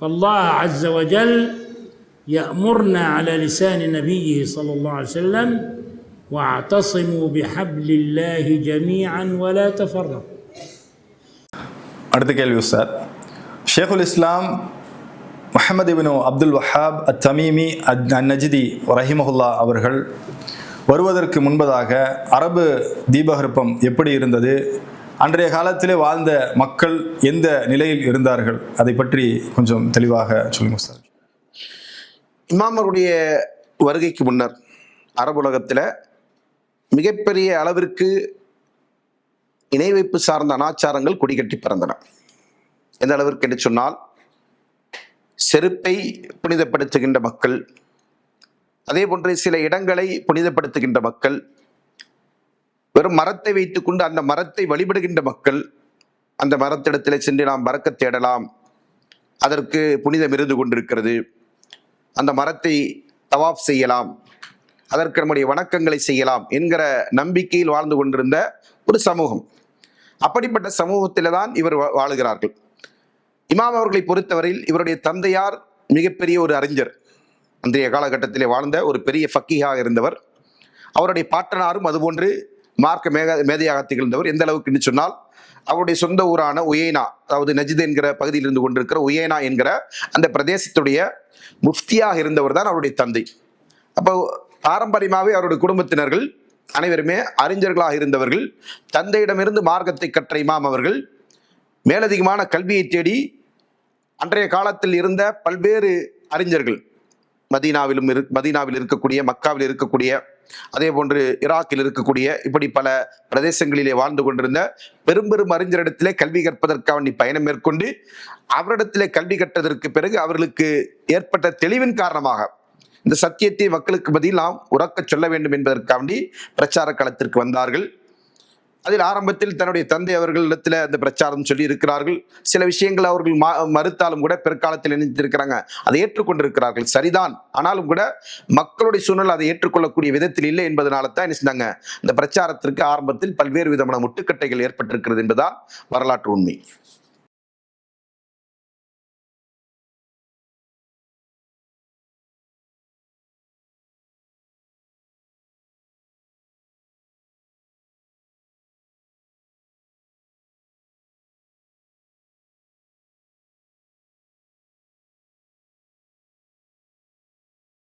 فالله عز وجل يأمرنا على لسان نبيه صلى الله عليه وسلم واعتصموا بحبل الله جميعا ولا تفرقوا அடுத்த கேள்வி sir ஷேகுல் Islam Muhammad ibn Abdul Wahhab at Tamimi அத் நஜிதி ரஹிமஹுல்லா அவர்கள் வருவதற்கு முன்பதாக அரபு தீபகற்பம் எப்படி இருந்தது அன்றைய காலத்திலே வாழ்ந்த மக்கள் எந்த நிலையில் இருந்தார்கள்? அதை பற்றி கொஞ்சம் தெளிவாக சொல்லுங்க சார். இமாமருடைய வருகைக்கு முன்னர் அரபுலகத்தில் மிகப்பெரிய அளவிற்கு இணை வைப்பு சார்ந்த அனாச்சாரங்கள் கொடிகட்டி பிறந்தன. எந்த அளவிற்கு என்று சொன்னால் செருப்பை புனிதப்படுத்துகின்ற மக்கள் அதே போன்று சில இடங்களை புனிதப்படுத்துகின்ற மக்கள் வெறும் மரத்தை வைத்துக்கொண்டு அந்த மரத்தை வழிபடுகின்ற மக்கள் அந்த மரத்திடத்தில் சென்று நாம் மறக்க தேடலாம். அதற்கு புனிதம் இருந்து கொண்டிருக்கிறது. அந்த மரத்தை தவாப் செய்யலாம். அதற்கு நம்முடைய வணக்கங்களை செய்யலாம் என்கிற நம்பிக்கையில் வாழ்ந்து கொண்டிருந்த ஒரு சமூகம். அப்படிப்பட்ட சமூகத்தில் தான் இவர் வா- வாழுகிறார்கள். இமாம் அவர்களை பொறுத்தவரையில் இவருடைய தந்தையார் மிகப்பெரிய ஒரு அறிஞர். அன்றைய காலகட்டத்திலே வாழ்ந்த ஒரு பெரிய ஃபக்கீஹாக இருந்தவர். அவருடைய பாட்டனாரும் அதுபோன்று மார்க்க மேக மேதையாக திகழ்ந்தவர் எந்த அளவுக்குன்னு சொன்னால் அவருடைய சொந்த ஊரான உயேனா அதாவது நஜித் என்கிற பகுதியில் இருந்து கொண்டிருக்கிற உயேனா என்கிற அந்த பிரதேசத்துடைய முஃப்தியாக இருந்தவர் தான் அவருடைய தந்தை. அப்போ பாரம்பரியமாகவே அவருடைய குடும்பத்தினர்கள் அனைவருமே அறிஞர்களாக இருந்தவர்கள் தந்தையிடமிருந்து மார்க்கத்தை கற்ற இமாம் அவர்கள் மேலதிகமான கல்வியை தேடி அன்றைய காலத்தில் இருந்த பல்வேறு அறிஞர்கள் மதீனாவிலும் இரு மதீனாவில் இருக்கக்கூடிய மக்காவில் இருக்கக்கூடிய அதே போன்று ஈராக்கில் இருக்கக்கூடிய இப்படி பல பிரதேசங்களிலே வாழ்ந்து கொண்டிருந்த பெரும் பெரும் அறிஞரிடத்திலே கல்வி கற்பதற்காக வேண்டி பயணம் மேற்கொண்டு அவரிடத்திலே கல்வி கற்றதற்கு பிறகு அவர்களுக்கு ஏற்பட்ட தெளிவின் காரணமாக இந்த சத்தியத்தை மக்களுக்கு பதில் நாம் உறக்கச் சொல்ல வேண்டும் என்பதற்காக வேண்டி பிரச்சார களத்திற்கு வந்தார்கள். அதில் ஆரம்பத்தில் தன்னுடைய தந்தை அவர்களிடத்தில் அந்த பிரச்சாரம் சொல்லி இருக்கிறார்கள். சில விஷயங்கள் அவர்கள் மறுத்தாலும் கூட பிற்காலத்தில் இணைந்திருக்கிறாங்க அதை ஏற்றுக்கொண்டிருக்கிறார்கள். சரிதான். ஆனாலும் கூட மக்களுடைய சூழ்நிலை அதை ஏற்றுக்கொள்ளக்கூடிய விதத்தில் இல்லை என்பதனால தான் என்ன செஞ்சாங்க? இந்த பிரச்சாரத்திற்கு ஆரம்பத்தில் பல்வேறு விதமான முட்டுக்கட்டைகள் ஏற்பட்டிருக்கிறது என்பதால் வரலாற்று உண்மை.